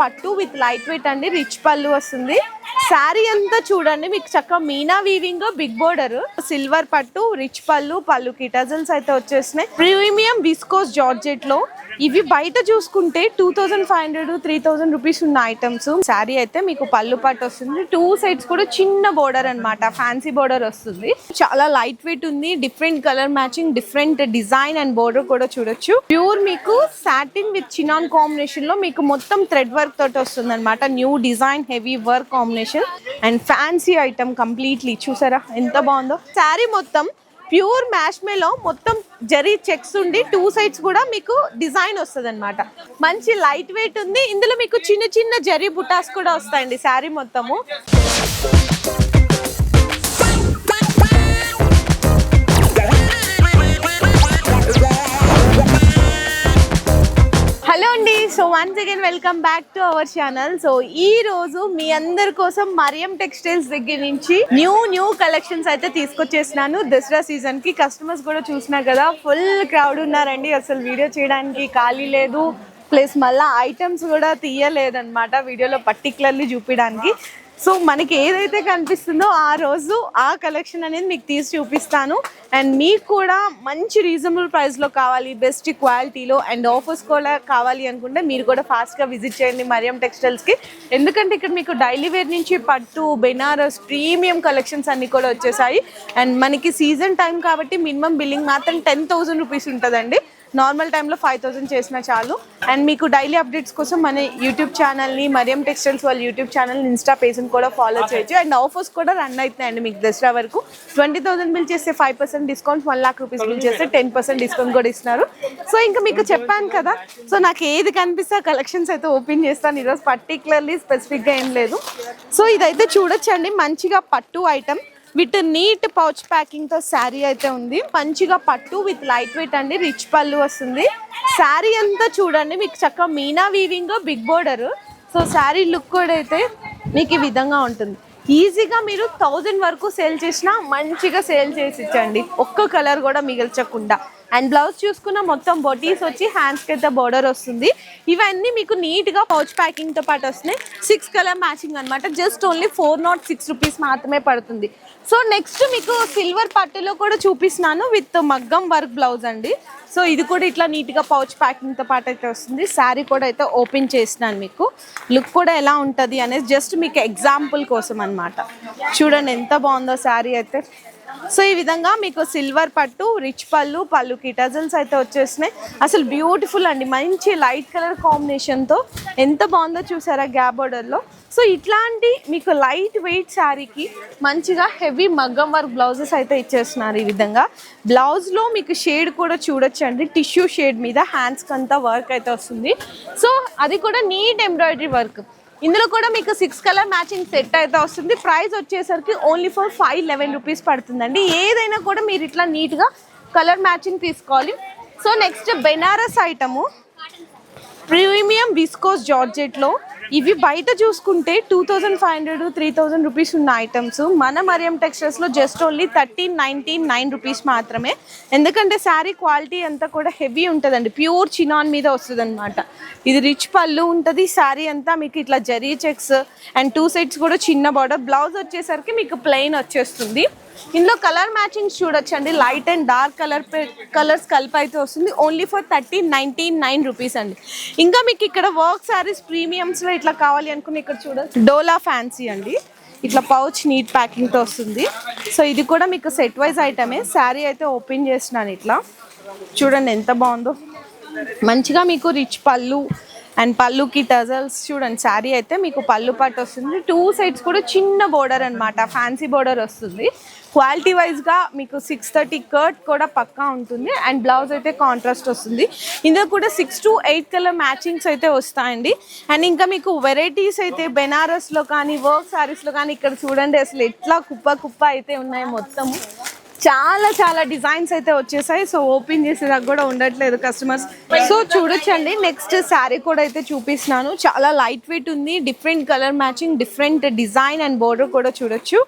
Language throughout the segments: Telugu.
పట్టు విత్ లైట్ వెయిట్ అండి రిచ్ పళ్ళు వస్తుంది. శారీ అంతా చూడండి మీకు చక్కగా meena weaving big border silver పట్టు రిచ్ పళ్ళు పళ్ళు కిటజల్స్ అయితే వచ్చేసినాయి. ప్రీమియం విస్కోస్ జార్జెట్లో ఇవి బయట చూసుకుంటే two thousand five hundred three thousand rupees ఉన్న ఐటమ్స్ శారీ అయితే మీకు పళ్ళు పట్టు వస్తుంది. టూ సైడ్స్ కూడా చిన్న బోర్డర్ అన్నమాట. ఫ్యాన్సీ బోర్డర్ వస్తుంది. చాలా లైట్ వెయిట్ ఉంది. Different colour matching different design and border కూడా చూడొచ్చు. ప్యూర్ మీకు సాటిన్ విత్ చినాన్ కాంబినేషన్లో మీకు మొత్తం థ్రెడ్ వర్క్ తోటి వస్తుంది అనమాట new design heavy work combination and fancy item completely చూసారా? ఎంత బాగుందో? శారీ మొత్తం ప్యూర్ మ్యాష్మేలో మొత్తం జరీ చెక్స్ ఉండి టూ సైడ్స్ కూడా మీకు డిజైన్ వస్తుంది అనమాట మంచి లైట్ వెయిట్ ఉంది. ఇందులో మీకు చిన్న చిన్న జరీ బుటాస్ కూడా వస్తాయండి శారీ మొత్తము. So once again welcome back to our channel so ఈ రోజు మీ అందరి కోసం మరియం టెక్స్టైల్స్ దగ్గర నుంచి న్యూ న్యూ కలెక్షన్స్ అయితే తీసుకొచ్చేసినాను. దసరా సీజన్కి కస్టమర్స్ కూడా చూసినా కదా ఫుల్ క్రౌడ్ ఉన్నారండి. అసలు వీడియో చేయడానికి ఖాళీ లేదు. ప్లస్ మళ్ళీ ఐటమ్స్ కూడా తీయలేదన్నమాట. వీడియోలో పర్టికులర్లీ చూపించడానికి. సో మనకి ఏదైతే కనిపిస్తుందో ఆ రోజు ఆ కలెక్షన్ అనేది మీకు తీసి చూపిస్తాను. అండ్ మీకు కూడా మంచి రీజనబుల్ ప్రైస్లో కావాలి బెస్ట్ క్వాలిటీలో అండ్ ఆఫర్స్ కూడా కావాలి అనుకుంటే మీరు కూడా ఫాస్ట్గా విజిట్ చేయండి మరియం టెక్స్టైల్స్కి ఎందుకంటే ఇక్కడ మీకు డైలీ వేర్ నుంచి పట్టు బెనారస్ ప్రీమియం కలెక్షన్స్ అన్నీ కూడా వచ్చేసాయి. అండ్ మనకి సీజన్ టైం కాబట్టి మినిమం బిల్లింగ్ మాత్రం టెన్ థౌసండ్ రూపీస్ ఉంటుందండి. నార్మల్ టైంలో ఫైవ్ థౌసండ్ చేసినా చాలు. అండ్ మీకు డైలీ అప్డేట్స్ కోసం మన యూట్యూబ్ ఛానల్ని మరియం టెక్స్టైల్స్ వాళ్ళ యూట్యూబ్ ఛానల్ ఇన్స్టా పేజ్ని కూడా ఫాలో చేయొచ్చు. అండ్ ఆఫర్స్ కూడా రన్ అవుతున్నాయండి మీకు దసరా వరకు. ట్వంటీ థౌసండ్ బిల్ చేస్తే five percent discount one lakh rupees bill చేస్తే టెన్ పర్సెంట్ డిస్కౌంట్ కూడా ఇస్తున్నారు. సో ఇంకా మీకు చెప్పాను కదా సో నాకు ఏది కనిపిస్తే కలెక్షన్స్ అయితే ఓపెన్ చేస్తాను. ఈరోజు పర్టికులర్లీ స్పెసిఫిక్గా ఏం లేదు. సో ఇదైతే చూడొచ్చండి. మంచిగా పట్టు ఐటమ్ విత్ నీట్ పౌచ్ ప్యాకింగ్తో శారీ అయితే ఉంది. మంచిగా పట్టు విత్ లైట్ వెయిట్ అండి. రిచ్ పళ్ళు వస్తుంది. శారీ అంతా చూడండి. మీకు చక్కగా meena weaving big border. So saree look కూడా అయితే మీకు ఈ విధంగా ఉంటుంది. ఈజీగా మీరు థౌజండ్ వరకు సేల్ చేసినా మంచిగా సేల్ చేసి ఇచ్చండి. ఒక్క కలర్ కూడా మిగిల్చకుండా. అండ్ బ్లౌజ్ చూసుకున్న మొత్తం బొటీస్ వచ్చి హ్యాండ్స్కి అయితే బోర్డర్ వస్తుంది. ఇవన్నీ మీకు నీట్గా పౌచ్ ప్యాకింగ్తో పాటు వస్తున్నాయి. సిక్స్ కలర్ మ్యాచింగ్ అనమాట just only four not six rupees మాత్రమే పడుతుంది. సో నెక్స్ట్ మీకు సిల్వర్ పట్టులో కూడా చూపిస్తున్నాను. విత్ మగ్గం వర్క్ బ్లౌజ్ అండి. సో ఇది కూడా ఇట్లా నీట్గా పౌచ్ ప్యాకింగ్తో పాటు అయితే వస్తుంది. శారీ కూడా అయితే ఓపెన్ చేసినాను మీకు. లుక్ కూడా ఎలా ఉంటుంది అనేది జస్ట్ మీకు ఎగ్జాంపుల్ కోసం అనమాట చూడండి ఎంత బాగుందో శారీ అయితే. సో ఈ విధంగా మీకు సిల్వర్ పట్టు రిచ్ పళ్ళు పళ్ళుకి టజల్స్ అయితే వచ్చేసినాయి. అసలు బ్యూటిఫుల్ అండి. మంచి లైట్ కలర్ కాంబినేషన్తో ఎంత బాగుందో చూసారా గ్యాప్ బోర్డర్లో సో ఇట్లాంటి మీకు లైట్ వెయిట్ శారీకి మంచిగా హెవీ మగ్గం వర్క్ బ్లౌజెస్ అయితే ఇచ్చేస్తున్నారు ఈ విధంగా. బ్లౌజ్లో మీకు షేడ్ కూడా చూడొచ్చండి. టిష్యూ షేడ్ మీద హ్యాండ్స్కి అంతా వర్క్ అయితే వస్తుంది. సో అది కూడా నీట్ ఎంబ్రాయిడరీ వర్క్ ఇందులో కూడా మీకు సిక్స్ కలర్ మ్యాచింగ్ సెట్ అయితే వస్తుంది. ప్రైస్ వచ్చేసరికి only for five eleven rupees పడుతుందండి. ఏదైనా కూడా మీరు ఇట్లా నీట్గా కలర్ మ్యాచింగ్ తీసుకోవాలి. So next Banaras item. Premium viscose జార్జెట్లో ఇవి బయట చూసుకుంటే two thousand five hundred three thousand rupees ఉన్న ఐటమ్స్ మన Mariyam టెక్స్టైల్స్లో just only thirteen nineteen nine rupees మాత్రమే. ఎందుకంటే శారీ క్వాలిటీ అంతా కూడా హెవీ ఉంటుందండి. ప్యూర్ చినాన్ మీద వస్తుంది అనమాట ఇది రిచ్ పళ్ళు ఉంటుంది శారీ అంతా మీకు ఇట్లా zari checks and two sides కూడా చిన్న బార్డర్ బ్లౌజ్ వచ్చేసరికి మీకు ప్లెయిన్ వచ్చేస్తుంది. ఇందులో కలర్ మ్యాచింగ్స్ చూడొచ్చండి. Light and dark colour colours కలిపి అయితే వస్తుంది. Only for thirty nineteen nine rupees అండి. ఇంకా మీకు ఇక్కడ వర్క్ శారీస్ ప్రీమియమ్స్లో ఇట్లా కావాలి అనుకుని ఇక్కడ చూడొచ్చు. డోలా ఫ్యాన్సీ అండి. ఇట్లా పౌచ్ నీట్ ప్యాకింగ్తో వస్తుంది. సో ఇది కూడా మీకు సెట్ వైజ్ ఐటమే శారీ అయితే ఓపెన్ చేసినాను ఇట్లా. చూడండి ఎంత బాగుందో. మంచిగా మీకు రిచ్ పళ్ళు అండ్ పళ్ళుకి టజల్స్ చూడండి. శారీ అయితే మీకు పళ్ళు పట్టు వస్తుంది. టూ సైడ్స్ కూడా చిన్న బోర్డర్ అన్నమాట. ఫ్యాన్సీ బోర్డర్ వస్తుంది. క్వాలిటీ వైజ్గా మీకు సిక్స్ థర్టీ కర్ట్ కూడా పక్కా ఉంటుంది అండ్ బ్లౌజ్ అయితే కాంట్రాస్ట్ వస్తుంది. ఇందులో కూడా six to eight colour matchings అయితే వస్తాయండి. అండ్ ఇంకా మీకు వెరైటీస్ అయితే బెనారస్లో కానీ వర్క్ శారీస్లో కానీ ఇక్కడ చూడండి అసలు ఎట్లా కుప్ప కుప్ప అయితే ఉన్నాయి మొత్తము. చాలా చాలా డిజైన్స్ అయితే వచ్చేసాయి. సో ఓపెన్ చేసేదాకా కూడా ఉండట్లేదు కస్టమర్స్. సో చూడొచ్చండి. నెక్స్ట్ శారీ కూడా అయితే చూపిస్తున్నాను. చాలా లైట్ వెయిట్ ఉంది different colour matching different design and border కూడా చూడొచ్చు.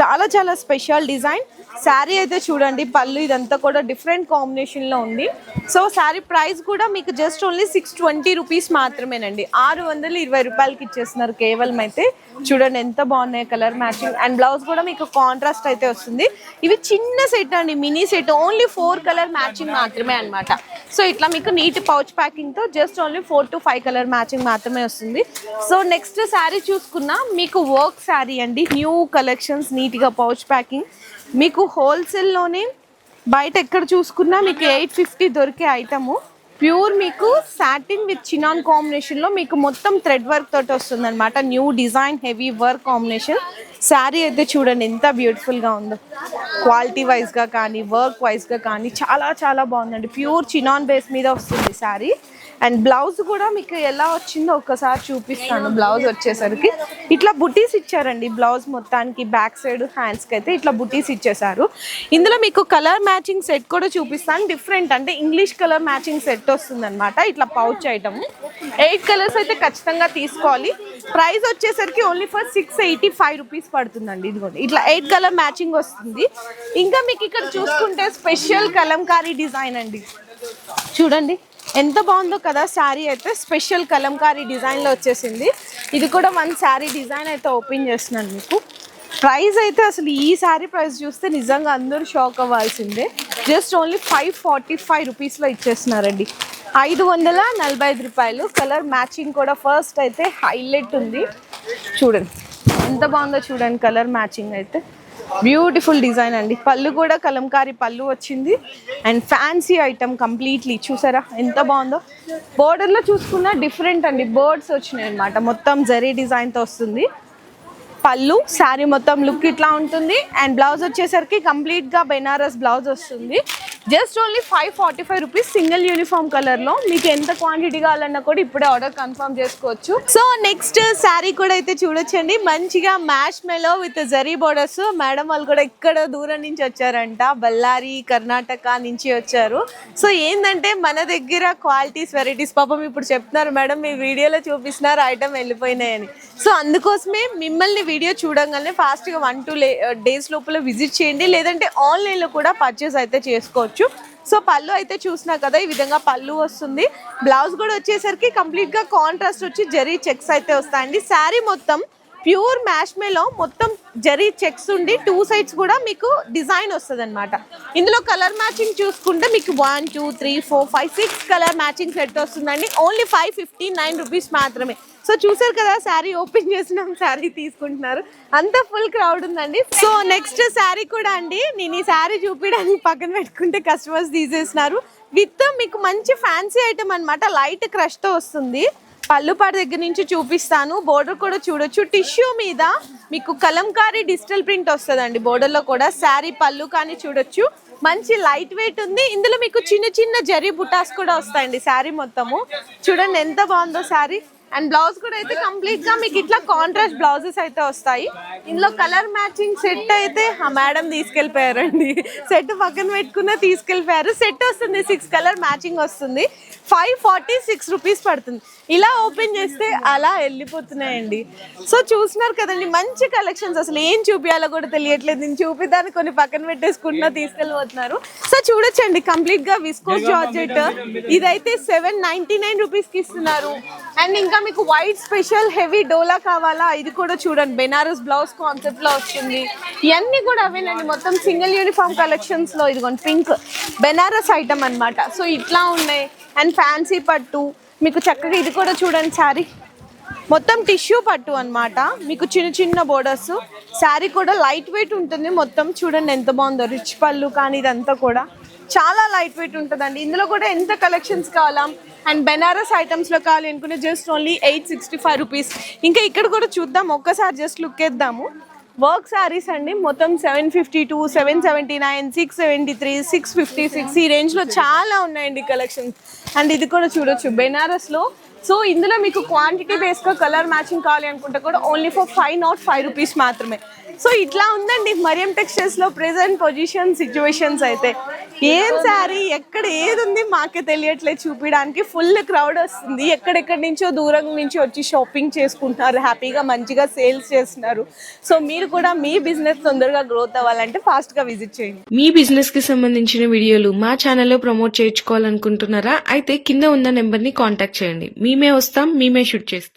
చాలా చాలా స్పెషల్ డిజైన్. శారీ అయితే చూడండి పళ్ళు ఇదంతా కూడా డిఫరెంట్ కాంబినేషన్లో ఉంది. సో శారీ ప్రైస్ కూడా మీకు just only six twenty rupees మాత్రమేనండి. ఆరు వందలు ఇరవై రూపాయలకి ఇచ్చేస్తున్నారు కేవలం అయితే. చూడండి ఎంత బాగున్నాయి కలర్ మ్యాచింగ్ అండ్ బ్లౌజ్ కూడా మీకు కాంట్రాస్ట్ అయితే వస్తుంది. ఇవి చిన్న సెట్ అండి mini set only four colour matching మాత్రమే అన్నమాట. సో ఇట్లా మీకు neat pouch ప్యాకింగ్తో just only four to five colour matching మాత్రమే వస్తుంది. సో నెక్స్ట్ శారీ చూసుకున్నా మీకు వర్క్ శారీ అండి. న్యూ కలెక్షన్స్ నీట్గా పౌచ్ ప్యాకింగ్ మీకు హోల్సేల్లోనే బయట ఎక్కడ చూసుకున్నా మీకు ఎయిట్ ఫిఫ్టీ దొరికే ఐటము ప్యూర్ మీకు సాటిన్ విత్ చినాన్ కాంబినేషన్లో మీకు మొత్తం థ్రెడ్ వర్క్ తోటి వస్తుంది అనమాట new design heavy work combination saree అయితే చూడండి ఎంత బ్యూటిఫుల్గా ఉందో. క్వాలిటీ వైజ్గా కానీ వర్క్ వైజ్గా కానీ చాలా చాలా బాగుందండి. ప్యూర్ చినాన్ బేస్ మీద వస్తుంది శారీ. అండ్ బ్లౌజ్ కూడా మీకు ఎలా వచ్చిందో ఒక్కసారి చూపిస్తాను. బ్లౌజ్ వచ్చేసరికి ఇట్లా బుటీస్ ఇచ్చారండి. బ్లౌజ్ మొత్తానికి బ్యాక్ సైడ్ హ్యాండ్స్కి అయితే ఇట్లా బుటీస్ ఇచ్చేసారు ఇందులో మీకు కలర్ మ్యాచింగ్ సెట్ కూడా చూపిస్తాను. డిఫరెంట్ అంటే ఇంగ్లీష్ కలర్ మ్యాచింగ్ సెట్ వస్తుందనమాట ఇట్లా పౌచ్ ఐటమ్ ఎయిట్ కలర్స్ అయితే ఖచ్చితంగా తీసుకోవాలి. ప్రైస్ వచ్చేసరికి only for six eighty five rupees పడుతుందండి. ఇదిగోండి. ఇట్లా ఎయిట్ కలర్ మ్యాచింగ్ వస్తుంది. ఇంకా మీకు ఇక్కడ చూసుకుంటే స్పెషల్ కలంకారీ డిజైన్ అండి. చూడండి ఎంత బాగుందో కదా శారీ అయితే. స్పెషల్ కలంకారీ డిజైన్లో వచ్చేసింది. ఇది కూడా వన్ శారీ డిజైన్ అయితే ఓపెన్ చేస్తున్నాను మీకు. ప్రైస్ అయితే అసలు ఈ శారీ ప్రైస్ చూస్తే నిజంగా అందరూ షాక్ అవ్వాల్సిందే. Just only five forty five రూపీస్లో ఇచ్చేస్తున్నారండి. ఐదు వందల నలభై ఐదు రూపాయలు. కలర్ మ్యాచింగ్ కూడా ఫస్ట్ అయితే హైలైట్ ఉంది. చూడండి. ఎంత బాగుందో చూడండి కలర్ మ్యాచింగ్ అయితే. బ్యూటిఫుల్ డిజైన్ అండి. పళ్ళు కూడా కలంకారీ పళ్ళు వచ్చింది. అండ్ ఫ్యాన్సీ ఐటమ్ కంప్లీట్లీ చూసారా? ఎంత బాగుందో. బోర్డర్లో చూసుకున్నా డిఫరెంట్ అండి. బర్డ్స్ వచ్చినాయి అనమాట మొత్తం జరీ డిజైన్తో వస్తుంది. పళ్ళు శారీ మొత్తం లుక్ ఇట్లా ఉంటుంది. అండ్ బ్లౌజ్ వచ్చేసరికి కంప్లీట్గా బెనారస్ బ్లౌజ్ వస్తుంది. Just only five forty five rupees single uniform కలర్లో. మీకు ఎంత క్వాంటిటీ కావాలన్నా కూడా ఇప్పుడే ఆర్డర్ కన్ఫర్మ్ చేసుకోవచ్చు. సో నెక్స్ట్ శారీ కూడా అయితే చూడొచ్చండి. మంచిగా mash melo with zari borders madam వాళ్ళు కూడా ఇక్కడ దూరం నుంచి వచ్చారంట. బళ్ళారి కర్ణాటక నుంచి వచ్చారు. సో ఏంటంటే మన దగ్గర క్వాలిటీస్ వెరైటీస్ పాపం ఇప్పుడు చెప్తున్నారు మేడం మీ వీడియోలో చూపిస్తున్నారు ఐటమ్ వెళ్ళిపోయినాయని. సో అందుకోసమే మిమ్మల్ని వీడియో చూడంగానే ఫాస్ట్గా వన్ టూ డేస్ లోపల విజిట్ చేయండి. లేదంటే ఆన్లైన్లో కూడా పర్చేస్ అయితే చేసుకోవచ్చు. సో పళ్ళు అయితే చూసినా కదా ఈ విధంగా పళ్ళు వస్తుంది. బ్లౌజ్ కూడా వచ్చేసరికి కంప్లీట్గా కాంట్రాస్ట్ వచ్చి జరీ చెక్స్ అయితే వస్తాయండి. శారీ మొత్తం ప్యూర్ మ్యాష్మేలో మొత్తం జరీ చెక్స్ ఉండి టూ సైడ్స్ కూడా మీకు డిజైన్ వస్తుంది అనమాట ఇందులో కలర్ మ్యాచింగ్ చూసుకుంటే మీకు one two three four five six colour matching set వస్తుందండి. Only five fifty nine rupees మాత్రమే. సో చూసారు కదా శారీ ఓపెన్ చేసినాం శారీ తీసుకుంటున్నారు. అంత ఫుల్ క్రౌడ్ ఉందండి. సో నెక్స్ట్ శారీ కూడా అండి నేను ఈ శారీ చూపించడానికి పక్కన పెట్టుకుంటే కస్టమర్స్ తీసేసినారు. విత్ మీకు మంచి ఫ్యాన్సీ ఐటమ్ అన్నమాట లైట్ క్రష్తో వస్తుంది. పళ్ళుపాడు దగ్గర నుంచి చూపిస్తాను. బోర్డర్ కూడా చూడొచ్చు. టిష్యూ మీద మీకు కలంకారీ డిజిటల్ ప్రింట్ వస్తుందండి బోర్డర్లో కూడా. శారీ పళ్ళు కానీ చూడొచ్చు. మంచి లైట్ వెయిట్ ఉంది. ఇందులో మీకు చిన్న చిన్న జరీ బుటాస్ కూడా వస్తాయండి శారీ మొత్తము. చూడండి ఎంత బాగుందో శారీ. అండ్ బ్లౌజ్ కూడా అయితే కంప్లీట్గా మీకు ఇట్లా కాంట్రాస్ట్ బ్లౌజెస్ అయితే వస్తాయి. ఇందులో కలర్ మ్యాచింగ్ సెట్ అయితే ఆ మేడం తీసుకెళ్ళిపోయారండి. సెట్ పక్కన పెట్టుకున్న తీసుకెళ్ళిపోయారు. సెట్ వస్తుంది సిక్స్ కలర్ మ్యాచింగ్ వస్తుంది. ఫైవ్ ఫార్టీ సిక్స్ రూపీస్ పడుతుంది. ఇలా ఓపెన్ చేస్తే అలా వెళ్ళిపోతున్నాయండి. సో చూస్తున్నారు కదండి మంచి కలెక్షన్స్ అసలు ఏం చూపించాలో కూడా తెలియట్లేదు. నేను చూపిద్దాన్ని కొన్ని పక్కన పెట్టేసుకుంటున్నా తీసుకెళ్ళిపోతున్నారు. సో చూడొచ్చండి కంప్లీట్గా విస్కోస్ జార్జెట్. ఇదైతే సెవెన్ నైన్టీ నైన్ రూపీస్కి ఇస్తున్నారు. అండ్ ఇంకా మీకు వైట్ స్పెషల్ హెవీ డోలా కావాలా? ఇది కూడా చూడండి. బెనారస్ బ్లౌజ్ కాన్సెప్ట్లో వస్తుంది. ఇవన్నీ కూడా అవేనండి మొత్తం సింగిల్ యూనిఫామ్ కలెక్షన్స్లో ఇదిగోండి పింక్ బెనారస్ ఐటమ్ అనమాట సో ఇట్లా ఉన్నాయి. అండ్ ఫ్యాన్సీ పట్టు. మీకు చక్కగా ఇది కూడా చూడండి శారీ మొత్తం టిష్యూ పట్టు అనమాట మీకు చిన్న చిన్న బోర్డర్స్ శారీ కూడా లైట్ వెయిట్ ఉంటుంది మొత్తం. చూడండి ఎంత బాగుందో. రిచ్ పళ్ళు కానీ ఇదంతా కూడా. చాలా లైట్ వెయిట్ ఉంటుందండి. ఇందులో కూడా ఎంత కలెక్షన్స్ కావాలా? అండ్ బెనారస్ ఐటమ్స్లో కావాలి అనుకునే just only eight sixty five rupees ఇంకా ఇక్కడ కూడా చూద్దాం ఒక్కసారి జస్ట్ లుక్ వేద్దాము వర్క్ శారీస్ అండి మొత్తం seven fifty two seven seventy nine six seventy three six fifty six ఈ రేంజ్లో చాలా ఉన్నాయండి కలెక్షన్స్ అండ్ ఇది కూడా చూడొచ్చు బెనారస్లో సో ఇందులో మీకు క్వాంటిటీ బేస్గా కలర్ మ్యాచింగ్ కావాలి అనుకుంటే కూడా only four five nought five rupees మాత్రమే. సో ఇట్లా ఉందండి మరియం టెక్స్టైల్స్లో ప్రెజెంట్ పొజిషన్ సిచ్యువేషన్స్ అయితే. ఏం సారీ? ఎక్కడ ఏది ఉంది మాకే తెలియట్లేదు చూపించడానికి ఫుల్ క్రౌడ్ వస్తుంది. ఎక్కడెక్కడి నుంచో దూరం నుంచి వచ్చి షాపింగ్ చేసుకుంటున్నారు. హ్యాపీగా మంచిగా సేల్స్ చేస్తున్నారు. సో మీరు కూడా మీ బిజినెస్ తొందరగా గ్రోత్ అవ్వాలంటే ఫాస్ట్గా విజిట్ చేయండి. మీ బిజినెస్కి సంబంధించిన వీడియోలు మా ఛానల్లో ప్రమోట్ చేయించుకోవాలనుకుంటున్నారా? అయితే కింద ఉన్న నెంబర్ని కాంటాక్ట్ చేయండి. మేమే వస్తాం మేమే షూట్ చేస్తాం.